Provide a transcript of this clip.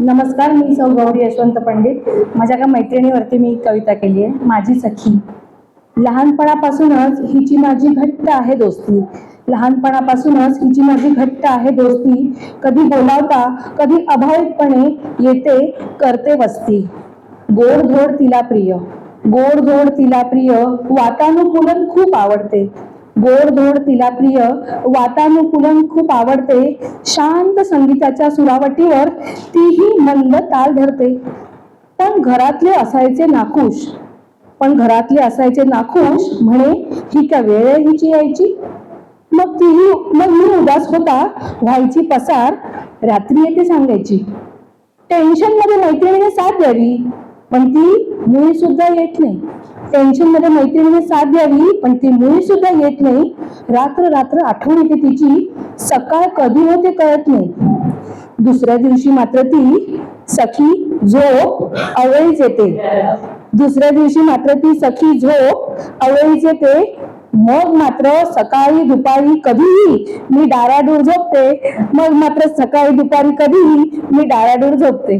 नमस्कार मी सौ गौरी यशवंत पंडित. माझ्या एका मैत्रिणीवरती मी कविता केली आहे माझी सखी. लहानपणापासूनच हिची माझी घट्ट आहे दोस्ती. लहानपणापासूनच हिची माझी घट्ट आहे दोस्ती. कधी बोलावता कधी अभावितपणे येते करते वस्ती. गोड धोड तिला प्रिय. गोड धोड तिला प्रिय वातानुकूलन खूप आवडते. गोडधोड तिला प्रिय वातानुकूलन खूप आवडते. शांत संगीताच्या सुरावटीवर तीही मंद ताल धरते. पण घरातले असायचे नाखुश. पण घरातले असायचे नाखुश म्हणे ही का वेळ हिची यायची? मग तीही मग मी उदास होता व्हायची पसार रात्री येते सांगायची. टेन्शनमध्ये मैत्रिणीने साथ द्यावी पण ती मुळी सुद्धा येत नाही. टेन्शनमध्ये मैत्रिणीने साथ द्यावी पण ती मुळी सुद्धा येत नाही. रात्र रात्र आठवण येते तिची. सकाळ कधी होते कळत नाही. दुसऱ्या दिवशी मात्र ती सखी झोप अवळीच येते. दुसऱ्या दिवशी मात्र ती सखी झोप अवळीच येते. मग मात्र सकाळी दुपारी कधीही मी डाराडूर झोपते. मग मात्र सकाळी दुपारी कधीही मी डाराडूर झोपते.